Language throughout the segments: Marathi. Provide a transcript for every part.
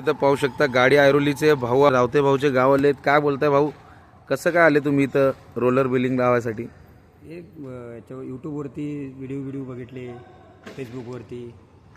इथं पाहू शकता गाडी ऐरोलीचे भाऊ रावते भाऊचे गाव आले काय बोलताय भाऊ? कसं काय आले तुम्ही इथं रोलर बिलिंग लावायसाठी? एक याच्यावर यूट्यूबवरती व्हिडिओ व्हिडिओ बघितले फेसबुकवरती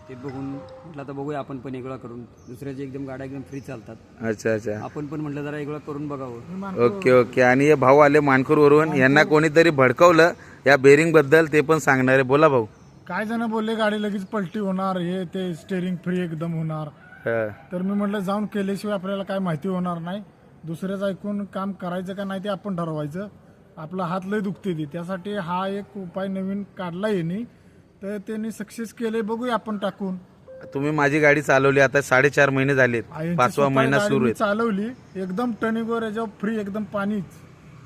ते बघून म्हटलं आता बघूया आपण पण एक वेळा करून. दुसऱ्याचे एकदम गाड्या एकदम फ्री चालतात. अच्छा अच्छा. आपण पण म्हटलं जरा एक वेळा करून बघावं. Okay okay. आणि हे भाऊ आले मानखूरवरून यांना कोणीतरी भडकवलं या बेरिंगबद्दल ते पण सांगणार आहे. बोला भाऊ. काय जण बोलले गाडी लगेच पलटी होणार. हे ते स्टेअरिंग फ्री एकदम होणार. तर मी म्हटलं जाऊन केल्याशिवाय आपल्याला काय माहिती होणार नाही. दुसऱ्याचं ऐकून काम करायचं का नाही ते आपण ठरवायचं. आपला हात लय दुखते ती. त्यासाठी हा एक उपाय नवीन काढला यांनी. तर त्यांनी सक्सेस केले बघूया आपण टाकून. तुम्ही माझी गाडी चालवली आता साडेचार महिने यांची पाचवा महिना सुरू आहे. चालवली. एकदम टर्निंगवर याच्यावर फ्री एकदम पाणीच.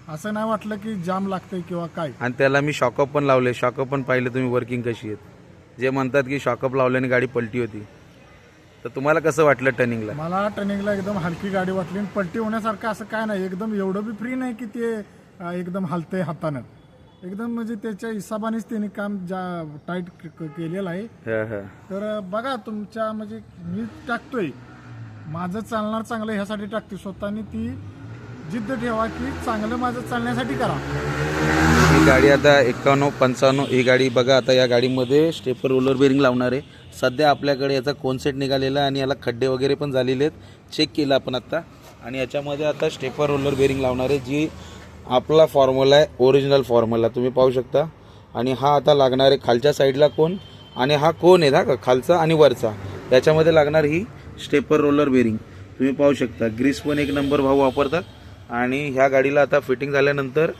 असं नाही वाटलं की जाम लागतंय किंवा काय. आणि त्याला मी शॉकअप पण लावले. शॉकअप पण पाहिले तुम्ही वर्किंग कशी आहेत. जे म्हणतात की शॉकअप लावल्याने गाडी पलटी होती. तर तुम्हाला कसं वाटलं टर्निंगला? मला टर्निंगला एकदम हलकी गाडी वाटली. आणि पलटी होण्यासारखं असं काय नाही. एकदम एवढं बी फ्री नाही की ते अं, एकदम हलतंय हातानं. एकदम म्हणजे त्याच्या हिशोबानेच त्यांनी काम जा टाईट केलेलं आहे. हा हा. तर अं, बघा तुमच्या म्हणजे मी टाकतोय. माझं चालणार चांगलं ह्यासाठी टाकते स्वतःनी ती जिद्द ठेवा की चांगलं माझं चालण्यासाठी करा. गाडी आता एक्कावन्न पंचावन्न ही गाडी बघा आता या गाडीमध्ये स्टेपर रोलर बेरिंग लावणार आहे. सध्या आपल्याकडे याचा कोनसेट निघालेला आहे आणि याला खड्डे वगैरे पण झालेले आहेत. चेक केलं आपण आत्ता आणि याच्यामध्ये आता स्टेपर रोलर बेरिंग लावणार आहे जी आपला फॉर्म्युला आहे ओरिजिनल फॉर्म्युला तुम्ही पाहू शकता. आणि हा आता लागणार आहे खालच्या साईडला कोण? आणि हा कोण आहे? ना का? खालचा आणि वरचा. याच्यामध्ये लागणार ही स्टेपर रोलर बेरिंग तुम्ही पाहू शकता. ग्रीस पण एक नंबर भाऊ वापरतात. आणि ह्या गाडीला आता फिटिंग झाल्यानंतर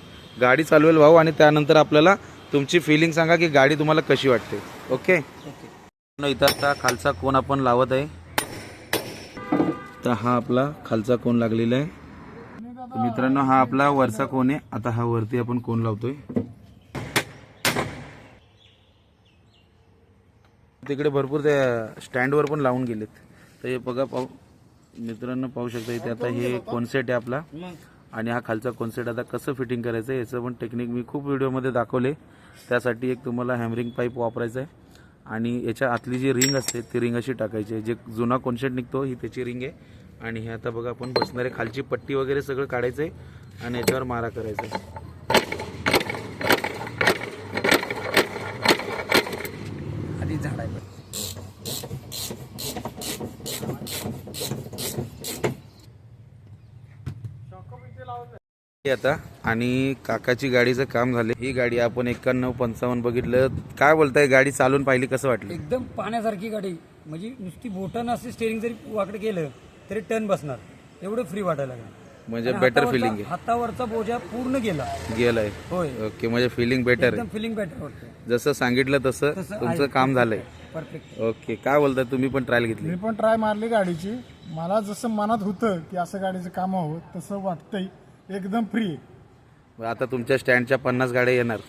गाडी चालवेल भाऊ आणि त्यानंतर आपल्याला तुमची फिलिंग सांगा की गाडी तुम्हाला कशी वाटते. ओके ओके इथं आता खालचा कोण आपण लावत आहे. तर हा आपला खालचा कोण लागलेला आहे. मित्रांनो हा आपला वरचा कोण आहे. आता हा वरती आपण कोण लावतोय. तिकडे भरपूर त्या स्टँडवर पण लावून गेलेत. तर हे बघा पाहू मित्रांनो पाहू शकता इथे आता हे कॉन्सेट आहे आपला. आणि हा खालचा कॉन्सेट आता कसं फिटिंग करायचं आहे याचं पण टेक्निक मी खूप व्हिडिओमध्ये दाखवले. त्यासाठी एक तुम्हाला हॅमरिंग पाईप वापरायचा आहे. आणि याच्या आतली जी रिंग असते ती रिंग अशी टाकायची आहे. जे जुना कॉन्सेट निघतो ही त्याची रिंग आहे. आणि हे आता बघा आपण बसणारे खालची पट्टी वगैरे सगळं काढायचं आहे आणि याच्यावर मारा करायचा आहे आधी झाड आहे हे आता. आणि काकाची गाडीचं काम झाले. ही गाडी आपण एक्क्याण्णव पंचावन्न बघितलं. काय बोलताय? गाडी चालून पाहिली कसं वाटलं? एकदम पाण्यासारखी गाडी. म्हणजे नुसती बोटन असते स्टेरिंग जरी वाकडे केलं तरी टर्न बसणार. एवढं फ्री वाटायला लागलं. म्हणजे आणि बेटर हातावरचा- फिलिंग आहे. हातावरचा बोजा पूर्ण गेला. गेलंय. होय. ओके म्हणजे फिलिंग बेटर एकदम फिलिंग बेटर वाटतं जसं सांगितलं तसं तसं तुमचं आहे. काम झालंय. परफेक्ट ओके काय बोलताय? तुम्ही पण ट्रायल घेतली. मी पण ट्राय मारली गाडीची. मला जसं मनात होतं की असं गाडीचं काम हवं तसं वाटतंय. एकदम फ्री आता तुमच्या स्टँडच्या पन्नास गाड्या येणार.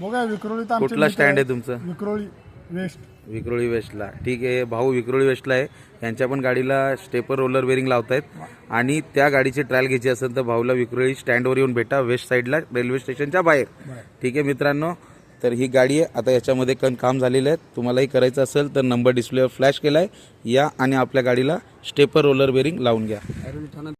बघा विक्रोळीत आमचे कुठला मित्र स्टँड आहे. तुमचं? विक्रोळी वेस्ट विक्रोळी वेस्टला ठीक आहे भाऊ विक्रोळी वेस्टला आहे. यांच्या पण गाडीला स्टेपर रोलर बेरिंग लावतायत. आणि त्या गाडीची ट्रायल घ्यायची असेल तर भाऊला विक्रोळी स्टँडवर येऊन भेटा वेस्ट साईडला रेल्वे स्टेशनच्या बाहेर. ठीक आहे मित्रांनो. तर ही गाडी आहे. आता याच्यामध्ये कण काम झालेलं आहे तुम्हालाही करायचं असेल तर नंबर डिस्प्लेवर फ्लॅश केला आहे या आणि आपल्या गाडीला स्टेपर रोलर बेरिंग लावून घ्या. ठाणा